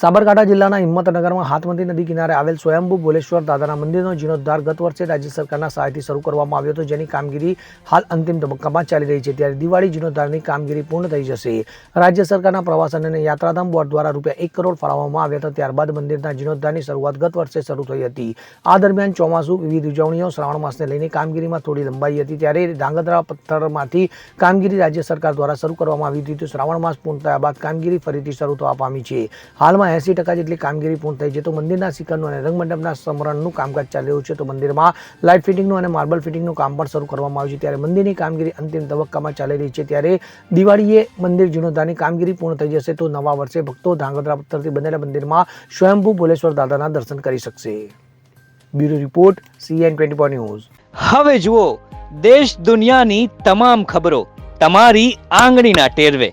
સાબરકાંઠા જિલ્લાના હિંમતનગરમાં હાથમતી નદી કિનારે આવેલ સ્વયંભૂ ભોલેશ્વર દાદાના મંદિરનો જીર્ણોદ્ધાર ગત વર્ષે રાજ્ય સરકારના સહાયથી શરૂ કરવામાં આવ્યો હતો, જેની કામગીરી હાલ અંતિમ તબક્કામાં ચાલી રહી છે. ત્યારે દિવાળી જીર્ણોદ્ધારની કામગીરી પૂર્ણ થઈ જશે. રાજ્ય સરકારના પ્રવાસન અને યાત્રાધામ બોર્ડ દ્વારા રૂપિયા એક કરોડ ફાળવવામાં આવ્યા હતા. ત્યારબાદ મંદિરના જીર્ણોદ્ધારની શરૂઆત ગત વર્ષે શરૂ થઈ હતી. આ દરમિયાન ચોમાસુ, વિવિધ ઉજવણીઓ, શ્રાવણ માસને લઈને કામગીરીમાં થોડી લંબાઈ હતી. ત્યારે ધાંગધ્રા પથ્થરમાંથી કામગીરી રાજ્ય સરકાર દ્વારા શરૂ કરવામાં આવી હતી. શ્રાવણ માસ પૂર્ણ થયા બાદ કામગીરી ફરીથી શરૂ થવા પામી છે. હાલમાં એસી ટકા જેટલી કામગીરી પૂર્ણ થઈ છે. તો મંદિરના શિખરનું અને રંગમંડપના સમરણનું કામકાજ ચાલી રહ્યું છે. તો મંદિરમાં લાઇટ ફિટિંગનું અને માર્બલ ફિટિંગનું કામ પણ શરૂ કરવામાં આવ્યું છે. ત્યારે મંદિરની કામગીરી અંતિમ તબક્કામાં ચાલી રહી છે. ત્યારે દિવાળીએ મંદિર જીર્ણોદ્ધારની કામગીરી પૂર્ણ થઈ જશે તો નવા વર્ષે ભક્તો ધાંગધ્રા પથ્થરથી બનેલા મંદિરમાં સ્વયંભૂ ભોલેશ્વર દાદાના દર્શન કરી શકશે. Bureau report CN twenty news. હવે જુઓ, દેશ દુનિયાની તમામ ખબરો તમારી આંગળીના ટેરવે.